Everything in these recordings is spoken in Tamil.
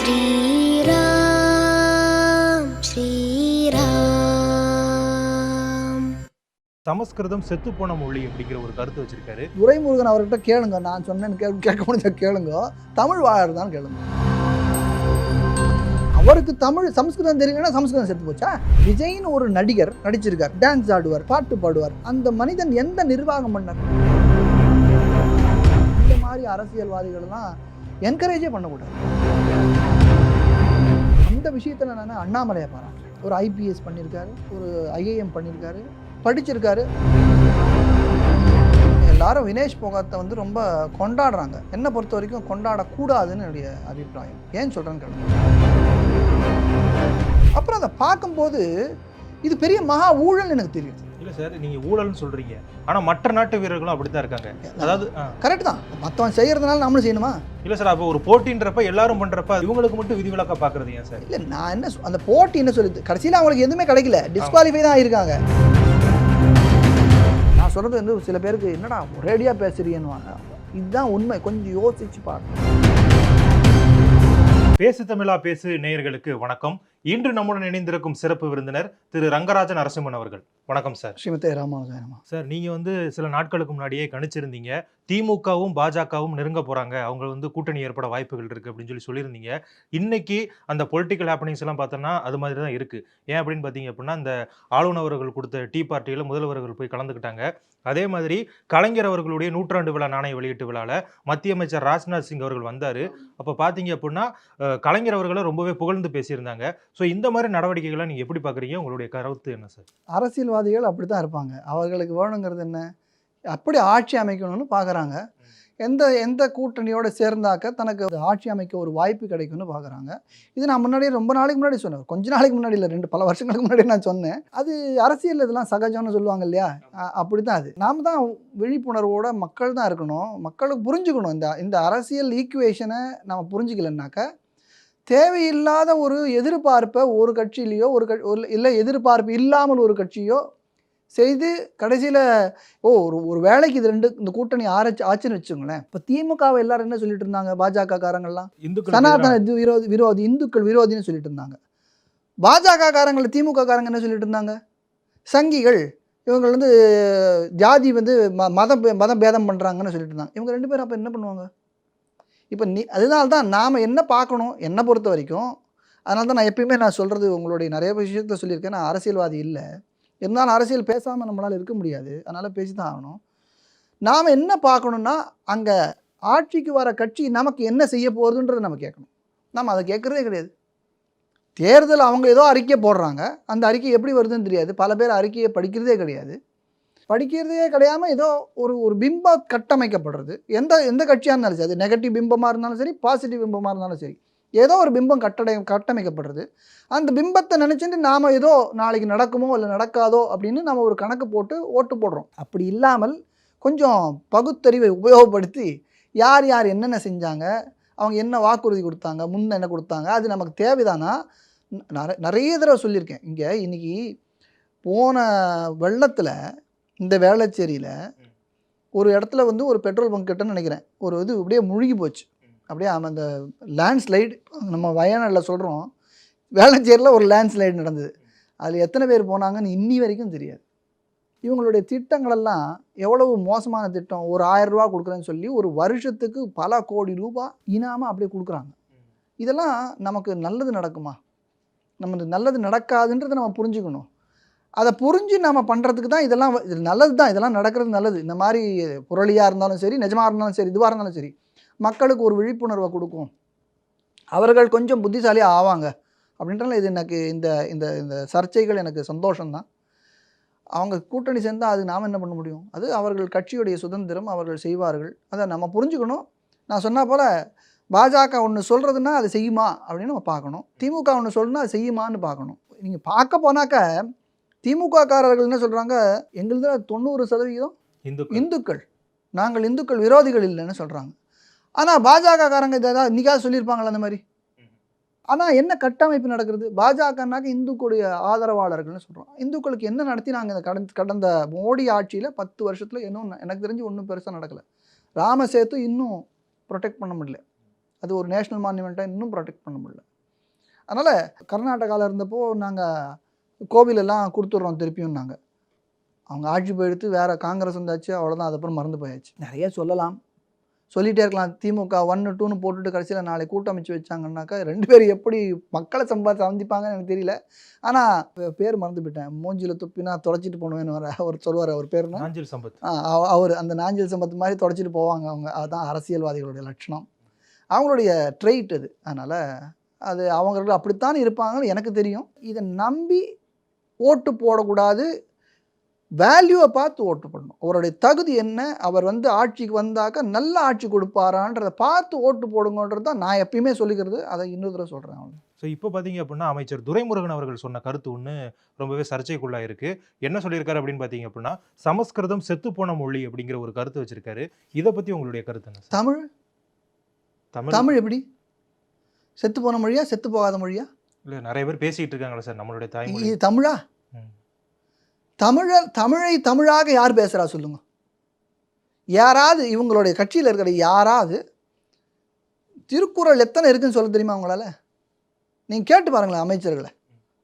ஸ்ரீராம் ஸ்ரீராம். சமஸ்கிருதம் செத்து போன மொழி அப்படிங்கிற ஒரு கருத்து வச்சிருக்காரு. துரைமுருகன் அவர்கிட்ட கேளுங்க நான் சொன்னேன்னு கே கேட்க முடிஞ்ச கேளுங்க. தமிழ் வாழறதான் கேளுங்க. அவருக்கு தமிழ் சமஸ்கிருதம் தெரியுங்கன்னா சமஸ்கிருதம் செத்து போச்சா? விஜய்னு ஒரு நடிகர் நடிச்சிருக்கார் டான்ஸ் ஆடுவார் பாட்டு பாடுவார். அந்த மனிதன் எந்த நிர்வாகம் பண்ணார்? இந்த மாதிரி அரசியல்வாதிகள்லாம் என்கரேஜே பண்ணக்கூடாது இந்த விஷயத்தில் நான் அண்ணாமலையை பாருறேன் ஒரு ஐபிஎஸ் பண்ணியிருக்காரு ஒரு ஐஏஎம் பண்ணியிருக்காரு படிச்சிருக்காரு. எல்லாரும் வினேஷ் போகாத்தை வந்து ரொம்ப கொண்டாடுறாங்க. என்னை பொறுத்த வரைக்கும் கொண்டாடக்கூடாதுன்னு என்னுடைய அபிப்பிராயம். ஏன் சொல்கிறேன்னு கேளுங்க. அப்புறம் அதை பார்க்கும்போது இது பெரிய மகா ஊழல் எனக்கு தெரியுது. இல்ல சார் நீங்க ஊழல்னு சொல்றீங்க. ஆனா மற்ற நாட்டு வீரர்களும் அப்படித்தான் இருக்காங்க. அதாவது. கரெக்ட் தான். மற்றவன் செய்கிறதுனால நம்மளும் செய்யணுமா? இல்ல சார் அப்போ ஒரு போட்டின்றப்ப எல்லாரும் பண்றப்ப இவங்களுக்கு மட்டும் விதிவிலக்கா பாக்குறது ஏன் சார்? இல்லை நான் என்ன அந்த போட்டி என்ன சொல்லுது? கடைசியில் அவங்களுக்கு எதுவுமே கிடைக்கல. டிஸ்குவாலிஃபை தான் ஆயிருக்காங்க. நான் சொல்கிறது வந்து சில பேருக்கு என்னடா ஒரேடியாக பேசுறீன்னு இதுதான் உண்மை. கொஞ்சம் யோசிச்சு பாருங்க. பேசு தமிழா பேசு நேயர்களுக்கு வணக்கம். இன்று நம்முடன் இணைந்திருக்கும் சிறப்பு விருந்தினர் திரு ரங்கராஜன் நரசிம்மன் அவர்கள். வணக்கம் சார். ஸ்ரீமதே ராமானுஜாயனமா. சார் நீங்க வந்து சில நாட்களுக்கு முன்னாடியே கணிச்சிருந்தீங்க. திமுகவும் பாஜகவும் நெருங்க போறாங்க. அவங்க வந்து கூட்டணி ஏற்பட வாய்ப்புகள் இருக்கு அப்படின்னு சொல்லி சொல்லியிருந்தீங்க. இன்னைக்கு அந்த பொலிட்டிக்கல் ஹேப்பனிங்ஸ் எல்லாம் பார்த்தோன்னா அது மாதிரி தான் இருக்கு. ஏன் அப்படின்னு பார்த்தீங்க அப்படின்னா இந்த ஆளுநர்கள் கொடுத்த டீ பார்ட்டியில் முதல்வர்கள் போய் கலந்துக்கிட்டாங்க. அதே மாதிரி கலைஞர் அவர்களுடைய நூற்றாண்டு விழா நாணய வெளியீட்டு விழால மத்திய அமைச்சர் ராஜ்நாத் சிங் அவர்கள் வந்தாரு. அப்போ பார்த்தீங்க அப்படின்னா கலைஞர் அவர்களை ரொம்பவே புகழ்ந்து பேசியிருந்தாங்க. ஸோ இந்த மாதிரி நடவடிக்கைகளை நீங்க எப்படி பாக்குறீங்க உங்களுடைய கருத்து என்ன சார்? அரசியல்வாதிகள் அப்படி தான் இருப்பாங்க. அவர்களுக்கு வேணுங்கிறது என்ன? அப்படி ஆட்சி அமைக்கணும்னு பார்க்குறாங்க எந்த எந்த கூட்டணியோட சேர்ந்தாக்க தனக்கு ஆட்சி அமைக்க ஒரு வாய்ப்பு கிடைக்கும்னு பார்க்குறாங்க இது நான் முன்னாடியே ரொம்ப நாளைக்கு முன்னாடி சொன்னேன். கொஞ்ச நாளைக்கு முன்னாடி இல்லை ரெண்டு பல வருஷங்களுக்கு முன்னாடி நான் சொன்னேன். அது அரசியல் இதெல்லாம் சகஜம்னு சொல்லுவாங்க இல்லையா? அப்படி தான் அது. நாம் தான் விழிப்புணர்வோட மக்கள் தான் இருக்கணும். மக்களுக்கு புரிஞ்சுக்கணும். இந்த இந்த அரசியல் ஈக்குவேஷனை நம்ம புரிஞ்சுக்கலன்னாக்க தேவையில்லாத ஒரு எதிர்பார்ப்பை ஒரு கட்சியிலையோ ஒரு க ஒரு இல்லை எதிர்பார்ப்பு இல்லாமல் ஒரு கட்சியோ செய்து கடைசியில் ஓ ஒரு ஒரு வேலைக்கு இது ரெண்டு இந்த கூட்டணி ஆரச்சு ஆச்சுன்னு வச்சுங்களேன் இப்போ திமுகவை எல்லாரும் என்ன சொல்லிட்டு இருந்தாங்க? பாஜக காரங்கள்லாம்? இந்துக்கள் சனாதன விரோதி விரோதி இந்துக்கள் விரோதின்னு சொல்லிட்டு இருந்தாங்க. பாஜக காரங்களை திமுக காரங்க என்ன சொல்லிட்டு இருந்தாங்க? சங்கிகள் இவங்க வந்து ஜாதி வந்து ம மத பே- மத பேதம் பண்ணுறாங்கன்னு சொல்லிட்டு இருந்தாங்க. இவங்க ரெண்டு பேரும் அப்போ என்ன பண்ணுவாங்க? இப்போ நீ அதனால தான் நாம் என்ன பார்க்கணும் என்னை பொறுத்த வரைக்கும் அதனால தான் நான் எப்பயுமே நான் சொல்கிறது உங்களுடைய நிறைய விஷயத்த சொல்லியிருக்கேன். நான் அரசியல்வாதி இல்லை. இருந்தாலும் அரசியல் பேசாமல் நம்மளால் இருக்க முடியாது. அதனால் பேசி தான் ஆகணும். நாம் என்ன பார்க்கணுன்னா அங்கே ஆட்சிக்கு வர கட்சி நமக்கு என்ன செய்ய போகுதுன்றதை நம்ம கேட்கணும். நம்ம அதை கேட்குறதே கிடையாது. தேர்தல் அவங்க ஏதோ அறிக்கை போடுறாங்க. அந்த அறிக்கை எப்படி வருதுன்னு தெரியாது. பல பேர் அறிக்கையை படிக்கிறதே கிடையாது. படிக்கிறதே கிடையாமல் ஏதோ ஒரு ஒரு பிம்பம் கட்டமைக்கப்படுறது. எந்த எந்த கட்சியாக இருந்தாலும் சரி அது நெகட்டிவ் பிம்பமாக இருந்தாலும் சரி பாசிட்டிவ் பிம்பமாக இருந்தாலும் சரி ஏதோ ஒரு பிம்பம் கட்டடை கட்டமைக்கப்படுறது. அந்த பிம்பத்தை நினச்சிட்டு நாம் ஏதோ நாளைக்கு நடக்குமோ இல்லை நடக்காதோ அப்படின்னு நம்ம ஒரு கணக்கு போட்டு ஓட்டு போடுறோம். அப்படி இல்லாமல் கொஞ்சம் பகுத்தறிவை உபயோகப்படுத்தி யார் யார் என்னென்ன செஞ்சாங்க அவங்க என்ன வாக்குறுதி கொடுத்தாங்க முன்ன என்ன கொடுத்தாங்க அது நமக்கு தேவைதானா? நிறைய நிறைய தடவை சொல்லியிருக்கேன். இங்கே இன்றைக்கி போன வெள்ளத்தில் இந்த வேளச்சேரியில் ஒரு இடத்துல வந்து ஒரு பெட்ரோல் பங்க் கிட்டன்னு நினைக்கிறேன். ஒரு இது அப்படியே முழுகி போச்சு. அப்படியே அந்த லேண்ட்ஸ்லைடு நம்ம வயநாட்டில் சொல்கிறோம் வேளச்சேரியில் ஒரு லேண்ட்ஸ்லைடு நடந்தது. அதில் எத்தனை பேர் போனாங்கன்னு இன்னி வரைக்கும் தெரியாது. இவங்களுடைய திட்டங்களெல்லாம் எவ்வளவு மோசமான திட்டம் ஒரு ஆயிரம் ரூபா கொடுக்குறேன்னு சொல்லி ஒரு வருஷத்துக்கு பல கோடி ரூபாய் இனாமல் அப்படியே கொடுக்குறாங்க. இதெல்லாம் நமக்கு நல்லது நடக்குமா? நமக்கு நல்லது நடக்காதுன்றதை நம்ம புரிஞ்சுக்கணும். அதை புரிஞ்சு நம்ம பண்ணுறதுக்கு தான் இதெல்லாம் இது நல்லது தான் இதெல்லாம் நடக்கிறது நல்லது. இந்த மாதிரி புரளியாக இருந்தாலும் சரி நிஜமாக இருந்தாலும் சரி இதுவாக இருந்தாலும் சரி மக்களுக்கு ஒரு விழிப்புணர்வை கொடுக்கும். அவர்கள் கொஞ்சம் புத்திசாலியாக ஆவாங்க. அப்படின்றனால இது எனக்கு இந்த இந்த இந்த சர்ச்சைகள் எனக்கு சந்தோஷம்தான். அவங்க கூட்டணி சேர்ந்தால் அது நாம் என்ன பண்ண முடியும்? அது அவர்கள் கட்சியுடைய சுதந்திரம் அவர்கள் செய்வார்கள். அதை நம்ம புரிஞ்சுக்கணும். நான் சொன்ன போல் பாஜக ஒன்று சொல்கிறதுனா அது செய்யுமா? அப்படின்னு நம்ம பார்க்கணும். திமுக ஒன்று சொல்லணும்னா அது செய்யுமான்னு பார்க்கணும். நீங்கள் பார்க்க போனாக்க திமுக காரர்கள் என்ன சொல்கிறாங்க எங்களுது தொண்ணூறு சதவிகிதம் இந்துக்கள். இந்துக்கள். நாங்கள் இந்துக்கள் விரோதிகள் இல்லைன்னு சொல்கிறாங்க ஆனால் பாஜக காரங்க இதை ஏதாவது இன்றைக்காவது சொல்லியிருப்பாங்களா அந்த மாதிரி? ஆனால் என்ன கட்டமைப்பு நடக்கிறது? பாஜகனாக்க இந்துக்களுடைய ஆதரவாளர்கள்னு சொல்கிறோம் இந்துக்களுக்கு என்ன நடத்தினாங்க இந்த கடந்த கடந்த மோடி ஆட்சியில் பத்து வருஷத்தில் இன்னும் எனக்கு தெரிஞ்சு ஒன்றும் பெருசாக நடக்கலை. ராமசேத்து இன்னும் ப்ரொடெக்ட் பண்ண முடியல. அது ஒரு நேஷ்னல் மான்யூமெண்ட்டாக இன்னும் ப்ரொடெக்ட் பண்ண முடியல. அதனால் கர்நாடகாவில் இருந்தப்போ நாங்கள் கோவிலெல்லாம் கொடுத்துட்றோம் திருப்பியும் நாங்கள் அவங்க ஆட்சி போயிடுத்து வேறு காங்கிரஸ் வந்தாச்சு அவ்வளோதான் அதுக்கப்புறம் மறந்து போயாச்சு. நிறைய சொல்லலாம். சொல்லிகிட்டே இருக்கலாம். திமுக ஒன்று டூன்னு போட்டுட்டு கடைசியில் நாளை கூட்டமைச்சு வச்சாங்கன்னாக்கா ரெண்டு பேரும் எப்படி மக்களை சம்பாதி சந்திப்பாங்கன்னு எனக்கு தெரியல. ஆனால் பேர் மறந்து போயிட்டேன். மூஞ்சியில் துப்பினா தொடச்சிட்டு போனவேன்னு வர அவர் சொல்லுவார் அவர் பேருனா நாஞ்சில் சம்பத். அவர் அந்த நாஞ்சில் சம்பத் மாதிரி தொடச்சிட்டு போவாங்க அவங்க. அதுதான் அரசியல்வாதிகளுடைய லட்சணம். அவங்களுடைய ட்ரெயிட் அது. அதனால் அது அவங்களுக்கு அப்படித்தான் இருப்பாங்கன்னு எனக்கு தெரியும். இதை நம்பி ஓட்டு போடக்கூடாது. வேல்யூவை பார்த்து ஓட்டு பண்ணணும் அவருடைய தகுதி என்ன? அவர் வந்து ஆட்சிக்கு வந்தாக்க நல்ல ஆட்சி கொடுப்பாரான்றதை பார்த்து ஓட்டு போடுங்கன்றது தான் நான் எப்பயுமே சொல்லிக்கிறது. அதை இன்னொரு தடவை சொல்கிறேன் அவன் ஸோ இப்போ பார்த்தீங்க அப்படின்னா அமைச்சர் துரைமுருகன் அவர்கள் சொன்ன கருத்து ஒன்று ரொம்பவே சர்ச்சைக்குள்ளா இருக்கு என்ன சொல்லியிருக்காரு அப்படின்னு பார்த்தீங்க அப்படின்னா சமஸ்கிருதம் செத்துப்போன மொழி அப்படிங்கிற ஒரு கருத்து வச்சிருக்காரு. இதை பற்றி உங்களுடைய கருத்து என்ன தமிழ்? தமிழ். தமிழ் எப்படி? செத்து போன மொழியா செத்து போகாத மொழியா? இல்லை நிறைய பேர் பேசிக்கிட்டு இருக்காங்களே சார் நம்மளுடைய தாய்மொழி. இது தமிழா. தமிழ தமிழை தமிழாக யார் பேசுகிறா சொல்லுங்க. யாராவது இவங்களுடைய கட்சியில் இருக்கிற யாராவது திருக்குறள் எத்தனை இருக்குன்னு சொல்ல தெரியுமா உங்களால்? நீங்கள் கேட்டு பாருங்களேன் அமைச்சர்களை.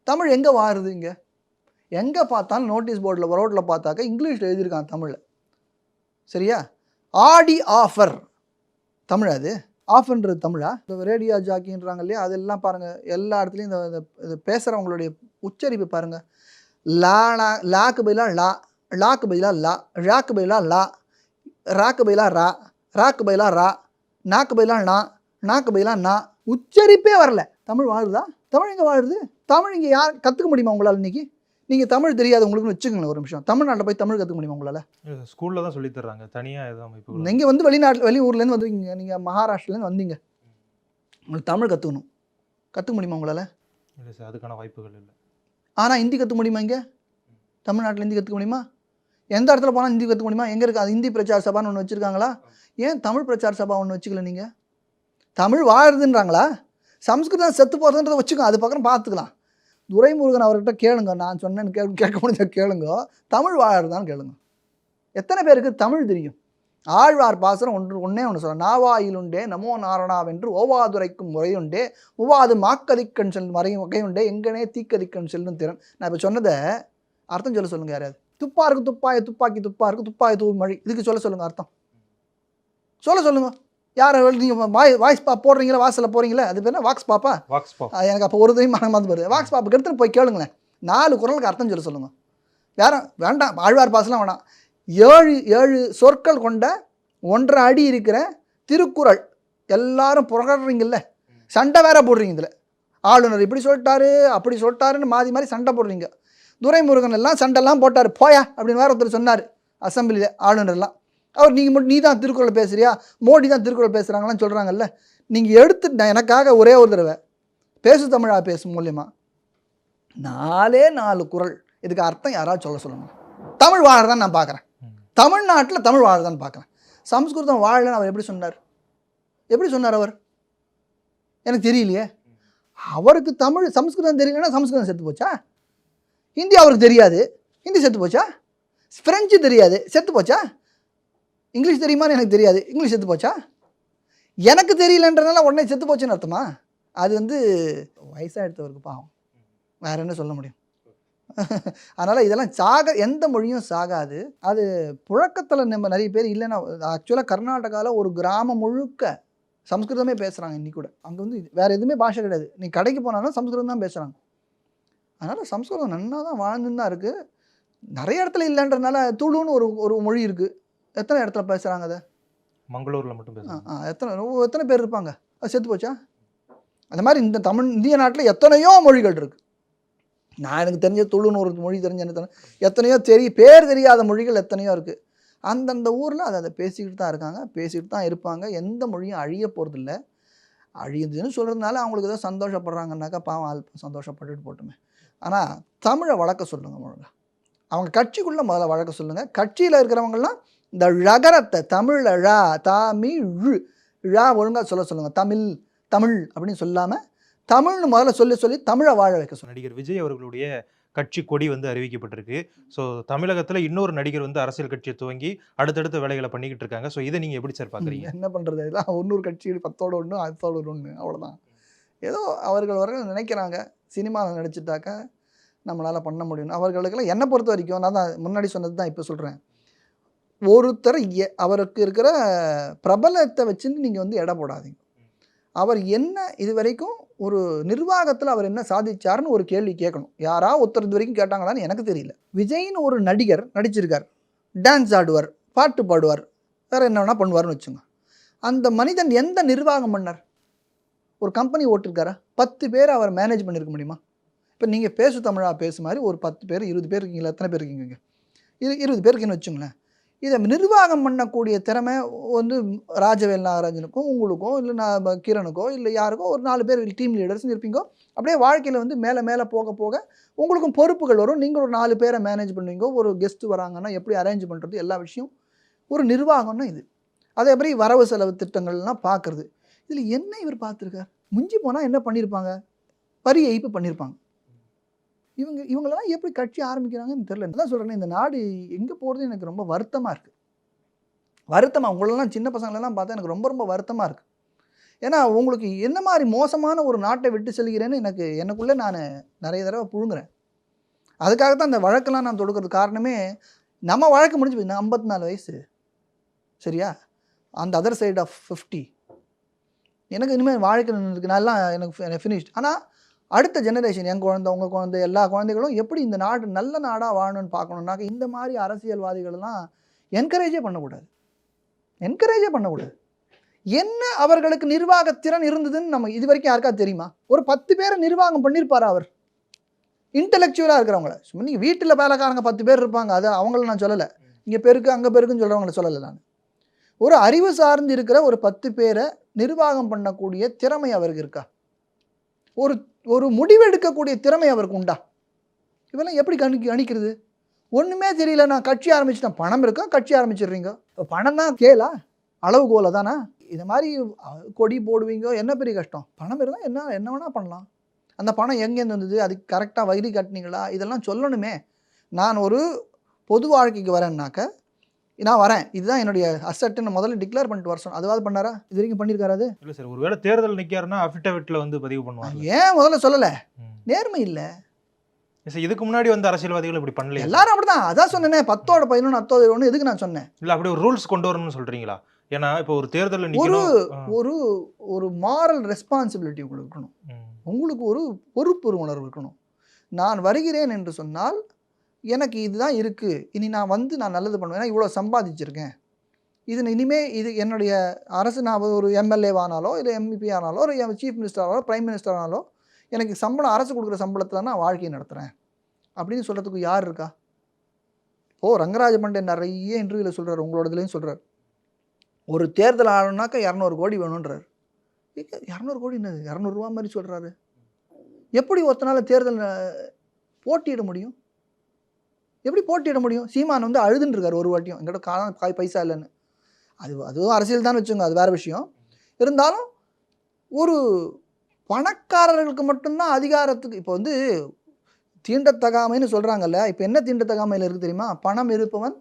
தமிழ் எங்கே வாருது இங்கே? எங்கே பார்த்தாலும் நோட்டீஸ் போர்டில் ரோட்டில் பார்த்தாக்க இங்கிலீஷில் எழுதியிருக்கான் தமிழில் சரியா? ஆடி ஆஃபர். தமிழ் அது? ஆஃப்ன்றது தமிழா? இந்த ரேடியோ ஜாக்கின்றாங்க இல்லையா? அதெல்லாம் பாருங்கள் எல்லா இடத்துலையும் இந்த இது பேசுகிறவங்களுடைய உச்சரிப்பு பாருங்கள் லானா லாக்கு பதிலாக லா லாக்கு பதிலாக லா ழாக்கு பதிலாக லா ராக்கு பதிலாக ரா ராக்கு பதிலாக ரா நாக்கு பதிலாக நா நாக்கு பதிலாக நா. உச்சரிப்பே வரல. தமிழ் வாழுதா தமிழ் இங்கே வாழுது தமிழ் இங்கே யார் கற்றுக்க முடியுமா உங்களால் இன்னைக்கு? நீங்கள் தமிழ் தெரியாது உங்களுக்குன்னு வச்சுக்கோங்களேன் ஒரு நிமிஷம். தமிழ்நாட்டில் போய் தமிழ் கற்றுக்க முடியுமா உங்களால்? ஸ்கூல்ல தான் சொல்லித் தர்றாங்க. தனியாக எதுவும் அமைப்பு நீங்கள் வந்து வெளிநாட்டில் வெளி ஊர்லேருந்து வந்துருக்கீங்க நீங்கள் மகாராஷ்டிரலேருந்து வந்தீங்க. உங்களுக்கு தமிழ் கற்றுக்கணும் கற்றுக்க முடியுமா உங்களால்? இல்லை சார் அதுக்கான வாய்ப்புகள் இல்லை. ஆனால் ஹிந்தி கற்றுக்க முடியுமா இங்கே? தமிழ்நாட்டில் ஹிந்தி கற்றுக்க முடியுமா? எந்த இடத்துல போனால் ஹிந்தி கற்றுக்க முடியுமா? எங்கே இருக்குது அது ஹிந்தி பிரச்சார சபான்னு ஒன்று வச்சுருக்காங்களா? ஏன் தமிழ் பிரச்சார சபா ஒன்று வச்சுக்கல நீங்கள் தமிழ் வாழுதுன்றாங்களா சம்ஸ்கிருதம் செத்து போகிறதுன்றதை வச்சுக்கோ. அது பக்கம் பார்த்துக்கலாம். துரைமுருகன் அவர்கிட்ட கேளுங்க. நான் சொன்னேன்னு கே கேட்க முடிஞ்ச கேளுங்க. தமிழ் வாழுதான்னு கேளுங்க. எத்தனை பேருக்கு தமிழ் தெரியும்? ஆழ்வார் பாசனம் ஒன்று ஒன்றே ஒன்று சொல்ல நாவாயிலுண்டே நமோ நாரணாவென்று ஓவாதுரைக்கும் முறையுண்டே. உவாது மாக்கதிக்கண் செல் மறையும் வகையுண்டே. எங்கனே தீக்கதிக்கண் செல்லும் திறன். நான் இப்போ சொன்னதை அர்த்தம் சொல்ல சொல்லுங்க யாராவது. துப்பாருக்கு துப்பாய துப்பாக்கி துப்பாருக்கு துப்பாய தூ மழை. இதுக்கு சொல்ல சொல்லுங்க அர்த்தம். சொல்ல சொல்லுங்க. யார் நீங்கள் வாய் வாய்ஸ் பாப் போடுறீங்களா? வாசலில் போகிறீங்களா அது பேர் வாக்ஸ் பாப்பா? Wax pop. அது எனக்கு அப்போ ஒரு தடவை மறந்து போகுது வாக்ஸ் பாப்புக்கு எடுத்துன்னு போய் கேளுங்களேன். நாலு குரலுக்கு அர்த்தம் சொல்ல சொல்லுங்க. வேற வேண்டாம். ஆழ்வார் பாசலாம் வேணாம். ஏழு ஏழு சொற்கள் கொண்ட ஒன்றரை அடி இருக்கிற திருக்குறள். எல்லாரும் புகழ்றீங்கல்ல சண்டை வேற போடுறீங்க இதில். ஆளுநர் இப்படி சொல்லிட்டாரு அப்படி சொல்லிட்டாருன்னு மாறி மாறி சண்டை போடுறீங்க. துரைமுருகன் எல்லாம் சண்டைலாம் போட்டார். போயா? அப்படின்னு வேற ஒருத்தர் சொன்னார். அசம்பிளியில் ஆளுநர்லாம் அவர் நீங்கள் மட்டும் நீ தான் திருக்குறள் பேசுறியா? மோடி தான் திருக்குறள் பேசுகிறாங்களான்னு சொல்கிறாங்கல்ல நீங்கள் எடுத்து நான் எனக்காக ஒரே ஒரு தடவை பேசு தமிழா பேசும் மூலியமாக நாலே நாலு குறள் இதுக்கு அர்த்தம் யாராவது சொல்ல சொல்லணும் தமிழ் வாழறதான் நான் பார்க்குறேன். தமிழ்நாட்டில் தமிழ் வாழறதான்னு பார்க்குறேன். சம்ஸ்கிருதம் வாழலன்னு அவர் எப்படி சொன்னார்? எப்படி சொன்னார் அவர்? எனக்கு தெரியலையே. அவருக்கு தமிழ் சம்ஸ்கிருதம் தெரியலன்னா சம்ஸ்கிருதம் செத்து போச்சா? ஹிந்தி அவருக்கு தெரியாது. ஹிந்தி செத்து போச்சா? ஃப்ரெஞ்சு தெரியாது. செத்து போச்சா? இங்கிலீஷ் தெரியுமான்னு எனக்கு தெரியாது. இங்கிலீஷ் செத்து போச்சா? எனக்கு தெரியலன்றதுனால உடனே செத்து போச்சுன்னு அர்த்தமா? அது வந்து வயசாக எடுத்தவருக்கு பாவம். வேற என்ன சொல்ல முடியும்? அதனால் இதெல்லாம் சாக எந்த மொழியும் சாகாது. அது புழக்கத்தில் நம்ம நிறைய பேர் இல்லைன்னா ஆக்சுவலாக கர்நாடகாவில் ஒரு கிராமம் முழுக்க சம்ஸ்கிருதமே பேசுகிறாங்க இன்னி கூட. அங்கே வந்து வேறு எதுவுமே பாஷை கிடையாது. நீ கடைக்கு போனாலும் சம்ஸ்கிருதம் தான் பேசுகிறாங்க அதனால் சம்ஸ்கிருதம் நன்னா தான் வாழ்ந்துன்னு தான் இருக்குது நிறைய இடத்துல இல்லைன்றதுனால துளுன்னு ஒரு ஒரு மொழி இருக்குது எத்தனை இடத்துல பேசுகிறாங்க அதை? மங்களூர்ல மட்டும் ஆ, எத்தனை எத்தனை பேர் இருப்பாங்க? அது செத்து போச்சா? அந்த மாதிரி இந்த தமிழ் இந்திய நாட்டில் எத்தனையோ மொழிகள் இருக்குது நான் எனக்கு தெரிஞ்ச ஒரு மொழி தெரிஞ்ச. எத்தனையோ தெரிய பேர் தெரியாத மொழிகள் எத்தனையோ இருக்குது அந்தந்த ஊரில் அதை அதை பேசிக்கிட்டு தான் இருக்காங்க. பேசிக்கிட்டு தான் இருப்பாங்க. எந்த மொழியும் அழிய போகிறதில்ல அழியுதுன்னு சொல்கிறதுனால அவங்களுக்கு ஏதோ சந்தோஷப்படுறாங்கன்னாக்கா பாவம் ஆள் சந்தோஷப்பட்டுட்டு போட்டுமே. ஆனால் தமிழை வளர்க்க சொல்லுங்கள் ஒழுங்கா அவங்க கட்சிக்குள்ளே முதல்ல வளர்க்க சொல்லுங்கள் கட்சியில் இருக்கிறவங்கலாம் இந்த ழகரத்தை தமிழில் ழ தமிழ் ழா ஒழுங்காக சொல்ல சொல்லுங்கள் தமிழ் தமிழ் அப்படின்னு சொல்லாமல் தமிழ்னு முதல்ல சொல்லி சொல்லி தமிழை வாழ வைக்க சொல்லுங்கள் நடிகர் விஜய் அவர்களுடைய கட்சி கொடி வந்து அறிவிக்கப்பட்டிருக்கு. ஸோ தமிழகத்துல இன்னொரு நடிகர் வந்து அரசியல் கட்சியை துவங்கி அடுத்தடுத்த வேலைகளை பண்ணிக்கிட்டு இருக்காங்க. ஸோ இதை நீங்க எப்படி சார் பாக்குறீங்க? என்ன பண்ணுறது இதெல்லாம் ஒன்னொரு கட்சி பத்தோட ஒன்று அத்தோட ஒன்று அவ்வளோதான் ஏதோ அவர்கள் அவர்கள் நினைக்கிறாங்க. சினிமாவில் நடிச்சுட்டாக்க நம்மளால் பண்ண முடியும். அவர்களுக்கெல்லாம் என்னை பொறுத்த வரைக்கும் நான் தான் முன்னாடி சொன்னது தான் இப்போ சொல்கிறேன் ஒருத்தர் எ- அவருக்கு இருக்கிற பிரபலத்தை வச்சுன்னு நீங்கள் வந்து எடை போடாதீங்க. அவர் என்ன இது வரைக்கும் ஒரு நிர்வாகத்தில் அவர் என்ன சாதிச்சாருன்னு ஒரு கேள்வி கேட்கணும். யாரா ஒருத்தர் இது வரைக்கும் கேட்டாங்களான்னு எனக்கு தெரியல. விஜய்னு ஒரு நடிகர் நடிச்சிருக்கார். டான்ஸ் ஆடுவார் பாட்டு பாடுவார் வேறு என்ன வேணால் பண்ணுவார்னு வச்சுங்க அந்த மனிதன் எந்த நிர்வாகம் பண்ணார்? ஒரு கம்பெனி ஓட்டிருக்காரா? பத்து பேர் அவர் மேனேஜ் பண்ணியிருக்க முடியுமா? இப்போ நீங்கள் பேசு தமிழாக பேசு மாதிரி ஒரு பத்து பேர் இருபது பேர் இருக்கீங்களா? எத்தனை பேர் இருக்கீங்க இரு இருபது பேர் இருக்குன்னு வச்சுங்களேன் இதை நிர்வாகம் பண்ணக்கூடிய திறமை வந்து ராஜவேல் நாகராஜனுக்கும் உங்களுக்கோ இல்லை நான் கிரணுக்கோ இல்லை யாருக்கோ ஒரு நாலு பேர் டீம் லீடர்ஸ் இருப்பீங்கோ அப்படியே வாழ்க்கையில் வந்து மேலே மேலே போக போக உங்களுக்கும் பொறுப்புகள் வரும். நீங்கள் ஒரு நாலு பேரை மேனேஜ் பண்ணுவீங்க ஒரு கெஸ்ட்டு வராங்கன்னா எப்படி அரேஞ்ச் பண்ணுறது எல்லா விஷயம் ஒரு நிர்வாகம்னா இது. அதே மாதிரி வரவு செலவு திட்டங்கள்லாம் பார்க்குறது. இதில் என்ன இவர் பார்த்துருக்கார்? முஞ்சி போனால் என்ன பண்ணியிருப்பாங்க வரி ஏய்ப்பு பண்ணியிருப்பாங்க இவங்க இவங்களெல்லாம் எப்படி கட்சி ஆரம்பிக்கிறாங்கன்னு தெரியல. தான் சொல்கிறேன் இந்த நாடு எங்கே போகிறது எனக்கு ரொம்ப வருத்தமாக இருக்குது வருத்தமாக உங்களெல்லாம் சின்ன பசங்களெல்லாம் பார்த்தா எனக்கு ரொம்ப ரொம்ப வருத்தமாக இருக்குது ஏன்னா உங்களுக்கு என்ன மாதிரி மோசமான ஒரு நாட்டை விட்டு செல்கிறேன்னு எனக்கு எனக்குள்ளே நான் நிறைய தடவை புழுங்குறேன். அதுக்காக தான் அந்த வழக்கெல்லாம் நான் தொடுக்கிறது காரணமே நம்ம வழக்கு முடிஞ்சு போய் ஐம்பத்தி நாலு வயசு. சரியா? அந்த அதர் சைடு ஆஃப் ஃபிஃப்டி எனக்கு இனிமேல் வாழ்க்கை இருக்குது நல்லா எனக்கு ஃபினிஷ்ட் ஆனால் அடுத்த ஜெனரேஷன் என் குழந்தை உங்கள் குழந்தை எல்லா குழந்தைகளும் எப்படி இந்த நாடு நல்ல நாடாக வாழணும்னு பார்க்கணுன்னாக்க இந்த மாதிரி அரசியல்வாதிகள்லாம் என்கரேஜே பண்ணக்கூடாது. என்கரேஜே பண்ணக்கூடாது. என்ன அவர்களுக்கு நிர்வாக திறன் இருந்ததுன்னு நம்ம இது வரைக்கும் யாருக்கா தெரியுமா? ஒரு பத்து பேரை நிர்வாகம் பண்ணியிருப்பார் அவர்? இன்டெலெக்சுவலாக இருக்கிறவங்கள. சும்மா நீங்கள் வீட்டில் வேலைக்காரங்க பத்து பேர் இருப்பாங்க. அது அவங்கள நான் சொல்லலை. இங்கே பேருக்கு அங்கே பேருக்குன்னு சொல்கிறவங்கள சொல்லலை நான். ஒரு அறிவு சார்ந்து இருக்கிற ஒரு பத்து பேரை நிர்வாகம் பண்ணக்கூடிய திறமை அவருக்கு இருக்கா? ஒரு ஒரு முடிவெடுக்கக்கூடிய திறமை அவருக்கு உண்டா? இவெல்லாம் எப்படி கணி கணிக்கிறது? ஒன்றுமே தெரியல. நான் கட்சி ஆரம்பிச்சிட்டேன். பணம் இருக்கா? கட்சி ஆரம்பிச்சிடுறீங்க. இப்போ பணம் தான் கேளா? அளவுகோலை தானா? இது மாதிரி கொடி போடுவீங்க. என்ன பெரிய கஷ்டம்? பணம் இருந்தால் என்ன என்ன வேணால் பண்ணலாம். அந்த பணம் எங்கேருந்து வந்தது? அதுக்கு கரெக்டாக வயிறு கட்டினீங்களா? இதெல்லாம் சொல்லணுமே. நான் ஒரு பொது வாழ்க்கைக்கு வரேன்னாக்க நான் வரேன். இதுதான் என்னுடைய அசட்டுன்னு முதல்ல டிக்ளேர் பண்ணிட்டு வர சொன்னேன். அதுவாது பண்ணாரா? இது வரைக்கும் பண்ணியிருக்காரு அது? இல்ல சார் ஒருவேளை தேர்தல் நிக்காருன்னா அஃபிடவிட்ல வந்து பதிவு பண்ணுவாங்க. ஏன் முதல்ல சொல்லலை? நேர்மை இல்லை. சார் இதுக்கு முன்னாடி வந்து அரசியல்வாதிகள் இப்படி பண்ணலையா சார்? எல்லாரும் அப்படிதான். அதான் சொன்னேனே பத்தோட பதினொன்று அத்தோட ஒன்று எதுக்கு நான் சொன்னேன்? இல்ல அப்படி ஒரு ரூல்ஸ் கொண்டு வரணும்னு சொல்றீங்களா? ஏன்னா இப்போ ஒரு தேர்தலில் ஒரு. ஒரு ஒரு மாரல் ரெஸ்பான்சிபிலிட்டி உங்களுக்கு இருக்கணும். உங்களுக்கு ஒரு பொறுப்பு உணர்வு இருக்கணும். நான் வருகிறேன் என்று சொன்னால் எனக்கு இதுதான் இருக்குது இனி நான் வந்து நான் நல்லது பண்ணுவேன். ஏன்னா இவ்வளோ சம்பாதிச்சிருக்கேன். இது இனிமேல் இது என்னுடைய அரசு நான் ஒரு எம்எல்ஏவானாலோ இல்லை எம்பிபி ஆனாலோ ஒரு சீஃப் மினிஸ்டர் ஆனாலோ பிரைம் மினிஸ்டர் ஆனாலோ எனக்கு சம்பளம் அரசு கொடுக்குற சம்பளத்தில் நான் வாழ்க்கையை நடத்துகிறேன் அப்படின்னு சொல்கிறதுக்கு யார் இருக்கா? ஓ ரங்கராஜ பண்டே நிறைய இன்டர்வியூவில் சொல்கிறார் உங்களோட இதுலேயும் சொல்கிறார் ஒரு தேர்தல் ஆகணும்னாக்கா இரநூறு கோடி வேணுன்றார் இரநூறு கோடி என்னது? இரநூறுவா மாதிரி சொல்கிறாரு எப்படி ஒருத்தனால தேர்தல் போட்டியிட முடியும்? எப்படி போட்டியிட முடியும்? சீமான் வந்து அழுதுன்னு இருக்காரு ஒரு வாட்டியும். எங்கிட்ட காலம் காய் பைசா இல்லைன்னு. அது அதுவும் அரசியல் தான் வச்சுங்க அது வேற விஷயம். இருந்தாலும் ஒரு பணக்காரர்களுக்கு மட்டும்தான் அதிகாரத்துக்கு இப்போ வந்து தீண்டத்தகாமைன்னு சொல்கிறாங்கல்ல இப்போ என்ன தீண்டத்தகாமையில் இருக்குது தெரியுமா? பணம் இருப்பவன்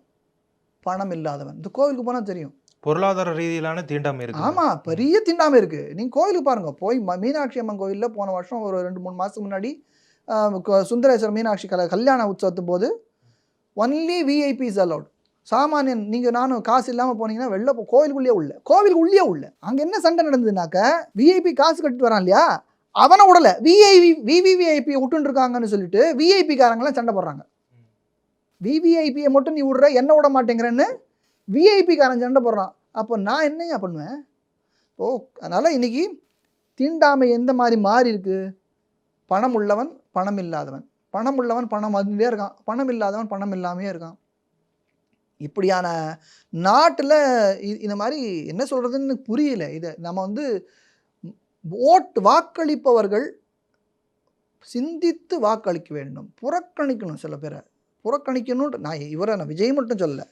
பணம் இல்லாதவன். இந்த கோவிலுக்கு போனால் தெரியும். பொருளாதார ரீதியிலான தீண்டாமை இருக்கு. ஆமாம் பெரிய திண்டாமை இருக்குது நீங்கள் கோயிலுக்கு பாருங்க. போய் மீனாட்சி அம்மன் கோயிலில் போன வருஷம் ஒரு ரெண்டு மூணு மாதத்துக்கு முன்னாடி சுந்தரேஸ்வரர் மீனாட்சி கல கல்யாண உற்சவத்து போது ஒன்லி விஐபிஸ் அலவுட் சாமானியன் நீங்கள் நானும் காசு இல்லாமல் போனீங்கன்னா வெளில கோவிலுக்குள்ளேயே உள்ள. கோவிலுக்கு உள்ளே. உள்ள அங்கே என்ன சண்டை நடந்ததுனாக்க விஐபி காசு கட்டிட்டு வரான் இல்லையா? அவனை விடலை விஐவி விவிவிஐபி விட்டுன்னு இருக்காங்கன்னு சொல்லிட்டு விஐபிக்காரங்களாம் சண்டை போடுறாங்க. விவிஐபியை மட்டும் நீ விடுற என்ன விட மாட்டேங்கிறேன்னு விஐபிக்காரன் சண்டை போடுறான். அப்போ நான் என்னையா பண்ணுவேன்? ஓ அதனால் இன்னைக்கு தீண்டாமை எந்த மாதிரி மாறி இருக்குது பணம் உள்ளவன் பணம் இல்லாதவன். பணம் உள்ளவன் பணம் வந்துட்டே இருக்கான். பணம் இல்லாதவன் பணம் இல்லாமையே இருக்கான். இப்படியான நாட்டில் இந்த மாதிரி என்ன சொல்கிறதுன்னு புரியல. இதை நம்ம வந்து ஓட்டு வாக்களிப்பவர்கள் சிந்தித்து வாக்களிக்க வேண்டும். புறக்கணிக்கணும் சில பேரை. புறக்கணிக்கணும்னு நான் இவரை நான் விஜய் மட்டும் சொல்லலை.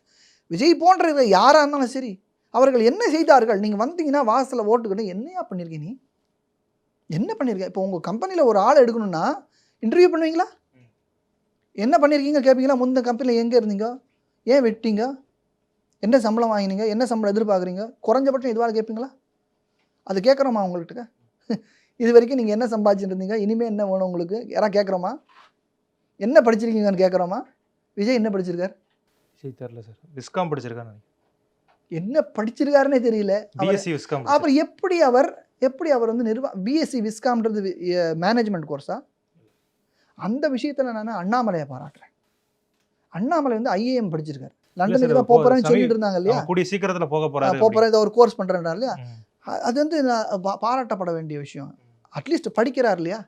விஜய் போன்ற இவ யாராக இருந்தாலும் சரி அவர்கள் என்ன செய்தார்கள்? நீங்கள் வந்தீங்கன்னா வாசலில் ஓட்டுக்கிட்டு என்னையா பண்ணியிருக்கீங்க நீ? என்ன பண்ணியிருக்கேன் இப்போ உங்கள் கம்பெனியில் ஒரு ஆள் எடுக்கணும்னா இன்டர்வியூ பண்ணுவீங்களா? என்ன பண்ணியிருக்கீங்க கேட்பீங்களா முந்த கம்பெனியில் எங்கே இருந்தீங்க? ஏன் விட்டீங்க? என்ன சம்பளம் வாங்கினீங்க? என்ன சம்பளம் எதிர்பார்க்குறீங்க? குறைஞ்சபட்சம் இதுவாக கேட்பீங்களா அது கேட்குறோமா உங்கள்கிட்ட? இது வரைக்கும் நீங்கள் என்ன சம்பாதிச்சுட்டு இருந்தீங்க இனிமேல் என்ன வேணும் உங்களுக்கு? யாராவது கேட்குறோமா? என்ன படிச்சிருக்கீங்கன்னு கேட்குறோமா? விஜய் என்ன படிச்சிருக்காரு? சரி தெரில சார். விஸ்காம் படிச்சிருக்காங்க என்ன படிச்சிருக்காருன்னே தெரியல. பிஎஸ்சி விஸ்காம் அப்புறம் எப்படி அவர் எப்படி அவர் வந்து நிர்வா பிஎஸ்சி விஸ்காம்ன்றது மேனேஜ்மெண்ட் கோர்ஸா அந்த விஷயத்தில் நான் அண்ணாமலையை பாராட்டுறேன். அண்ணாமலை வந்து ஐஏஎம் படிச்சிருக்காரு. லண்டனுக்கு தான் போகிறேன்னு சொல்லிட்டு இருந்தாங்க இல்லையா? கூடிய சீக்கிரத்துல போக போறாரு போகிறேன் இதை ஒரு கோர்ஸ் பண்ணுறேன் இல்லையா? அது வந்து பாராட்டப்பட வேண்டிய விஷயம். அட்லீஸ்ட் படிக்கிறார் இல்லையா?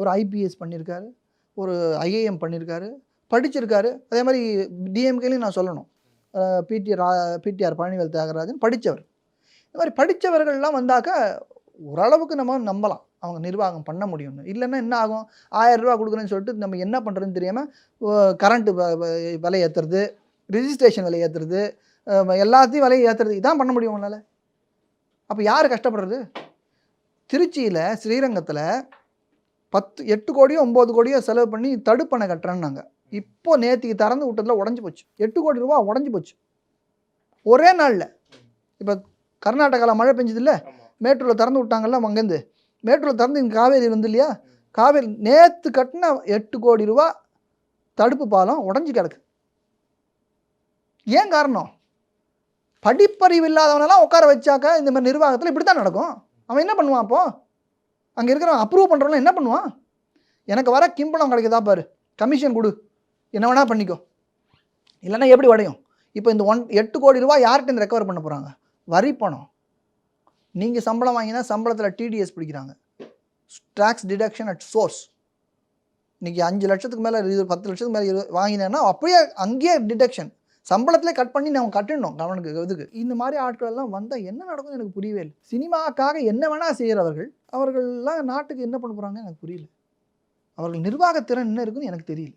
ஒரு ஐபிஎஸ் பண்ணியிருக்காரு ஒரு ஐஏஎம் பண்ணியிருக்காரு படிச்சிருக்காரு. அதே மாதிரி டிஎம்கேலையும் நான் சொல்லணும். பிடிஆர் பிடிஆர் பழனிவேல் தியாகராஜன் படித்தவர் இந்த மாதிரி படித்தவர்கள்லாம் வந்தாக்க ஓரளவுக்கு நம்ம நம்பலாம். அவங்க நிர்வாகம் பண்ண முடியும்னு. இல்லைன்னா என்ன ஆகும்? ஆயிரம் ரூபா கொடுக்குறேன்னு சொல்லிட்டு நம்ம என்ன பண்ணுறதுன்னு தெரியாமல் கரண்ட்டு விலை ஏற்றுறது ரிஜிஸ்ட்ரேஷன் விலை ஏற்றுறது எல்லாத்தையும் விலையை ஏற்றுறது இதான் பண்ண முடியும் உங்களால். அப்போ யார் கஷ்டப்படுறது? திருச்சியில் ஸ்ரீரங்கத்தில் பத்து எட்டு கோடியோ ஒம்பது கோடியோ செலவு பண்ணி தடுப்பணை கட்டுறேன்னாங்க. இப்போ நேற்றுக்கு திறந்து விட்டதில் உடஞ்சி போச்சு. எட்டு கோடி ரூபா உடஞ்சி போச்சு. ஒரே நாளில் இப்போ கர்நாடகாவில் மழை பெஞ்சது இல்லை மேட்டூரில் திறந்து விட்டாங்கல்ல அங்கேருந்து. மேட்டூரில் திறந்து இங்கே காவேரி வந்து இல்லையா? காவேரி நேற்று கட்டின எட்டு கோடி ரூபா தடுப்பு பாலம் உடஞ்சி கிடக்கு. ஏன் காரணம்? படிப்பறிவு இல்லாதவனெல்லாம் உட்கார வச்சாக்கா இந்த மாதிரி நிர்வாகத்தில் இப்படி தான் நடக்கும். அவன் என்ன பண்ணுவான் அப்போது அங்கே இருக்கிறவன் அப்ரூவ் பண்ணுறவன் என்ன பண்ணுவான்? எனக்கு வர கிம்பளம் கிடைக்குதா பாரு. கமிஷன் கொடு. என்ன வேணால் பண்ணிக்கோ. இல்லைன்னா எப்படி உடையும்? இப்போ இந்த ஒன் எட்டு கோடி ரூபா யார்கிட்ட ரெக்கவர் பண்ண போகிறாங்க வரி பணம். நீங்கள் சம்பளம் வாங்கினா சம்பளத்தில் டிடிஎஸ் பிடிக்கிறாங்க. டேக்ஸ் டிடக்ஷன் அட் சோர்ஸ் இன்றைக்கி அஞ்சு லட்சத்துக்கு மேலே இருபது பத்து லட்சத்துக்கு மேலே இரு வாங்கினேன்னா அப்படியே அங்கேயே டிடக்ஷன் சம்பளத்திலே கட் பண்ணி நான் கட்டணும் கவனுக்கு இதுக்கு. இந்த மாதிரி ஆட்கள் எல்லாம் வந்தால் என்ன நடக்கும்னு எனக்கு புரியவே இல்லை. சினிமாக்காக என்ன வேணால் செய்கிறவர்கள் அவர்கள்லாம் நாட்டுக்கு என்ன பண்ண போகிறாங்க எனக்கு புரியல. அவர்கள் நிர்வாகத்திறன் என்ன இருக்குன்னு எனக்கு தெரியல.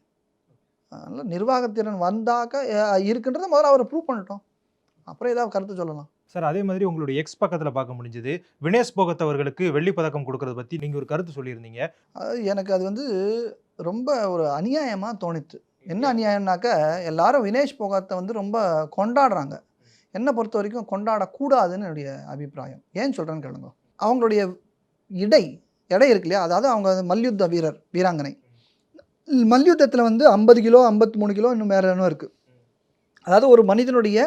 அதனால் நிர்வாகத்திறன் வந்தாக்க அஹ், இருக்குன்றதை முதல்ல அவரை ப்ரூவ் பண்ணட்டும். அப்புறம் ஏதாவது கருத்து சொல்லலாம். சார் அதே மாதிரி உங்களுடைய எக்ஸ் பக்கத்துல பார்க்க முடிஞ்சது. வினேஷ் போகத் அவர்களுக்கு வெள்ளி பதக்கம் கொடுக்கறத பத்தி நீங்க ஒரு கருத்து சொல்லியிருந்தீங்க. அது எனக்கு அது வந்து ரொம்ப ஒரு அநியாயமாக தோணித்து என்ன அநியாயம்னாக்க எல்லாரும் வினேஷ் போகாத்தை வந்து ரொம்ப கொண்டாடுறாங்க. என்னை பொறுத்த வரைக்கும் கொண்டாடக்கூடாதுன்னு என்னுடைய அபிப்பிராயம். ஏன் சொல்கிறேன்னு கேளுங்க. அவங்களுடைய இடை எடை இருக்கு இல்லையா? அதாவது அவங்க மல்யுத்த வீரர் வீராங்கனை. மல்யுத்தத்தில் வந்து ஐம்பது கிலோ ஐம்பத்தி மூணு கிலோ இன்னும் வேறு இன்னும் இருக்குது அதாவது ஒரு மனிதனுடைய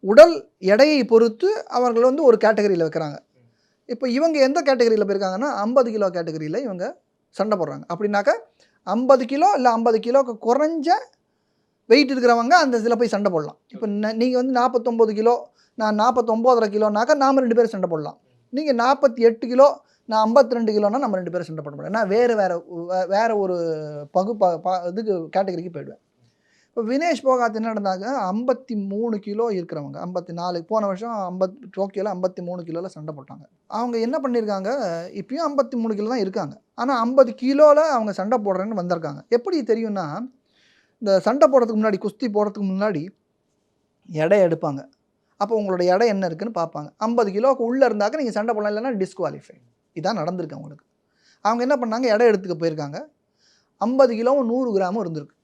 உடல் எடையை பொறுத்து அவர்கள் வந்து ஒரு கேட்டகரியில் வைக்கிறாங்க. இப்போ இவங்க எந்த கேட்டகரியில் போயிருக்காங்கன்னா ஐம்பது கிலோ கேட்டகரியில் இவங்க சண்டை போடுறாங்க. அப்படின்னாக்கா ஐம்பது கிலோ இல்லை ஐம்பது கிலோக்கு குறைஞ்ச வெயிட் இருக்கிறவங்க அந்த இதில் போய் சண்டை போடலாம். இப்போ நீங்கள் வந்து நாற்பத்தொம்போது கிலோ நான் நாற்பத்தொம்போதரை கிலோனாக்கா நாம் ரெண்டு பேரும் சண்டை போடலாம். நீங்கள் நாற்பத்தி எட்டு கிலோ நான் ஐம்பத்தி ரெண்டு கிலோனா நம்ம ரெண்டு பேரும் சண்டை போட முடியும் நான் வேறு வேறு வேறு ஒரு பகு ப ப- இதுக்கு கேட்டகரிக்கு போயிடுவேன். இப்போ வினேஷ் போகாத் என்ன நடந்தாங்க? ஐம்பத்தி மூணு கிலோ இருக்கிறவங்க ஐம்பத்தி நாலு போன வருஷம் ஐம்பத்தி டோக்கியோவில் ஐம்பத்தி மூணு கிலோவில் சண்டை போட்டாங்க. அவங்க என்ன பண்ணியிருக்காங்க இப்பயும் ஐம்பத்தி மூணு கிலோ தான் இருக்காங்க. ஆனால் ஐம்பது கிலோவில் அவங்க சண்டை போடுறேன்னு வந்திருக்காங்க. எப்படி தெரியும்னா இந்த சண்டை போடுறதுக்கு முன்னாடி குஸ்தி போடுறதுக்கு முன்னாடி எடை எடுப்பாங்க. அப்போ உங்களோட எடை என்ன இருக்குன்னு பார்ப்பாங்க. ஐம்பது கிலோவுக்கு உள்ளே இருந்தாக்க நீங்கள் சண்டை போடலாம் இல்லைன்னா டிஸ்குவாலிஃபை இதான் நடந்திருக்கு அவங்களுக்கு. அவங்க என்ன பண்ணாங்க? எடை எடுத்துக்க போயிருக்காங்க. ஐம்பது கிலோவும் நூறு கிராமும் இருந்திருக்கு.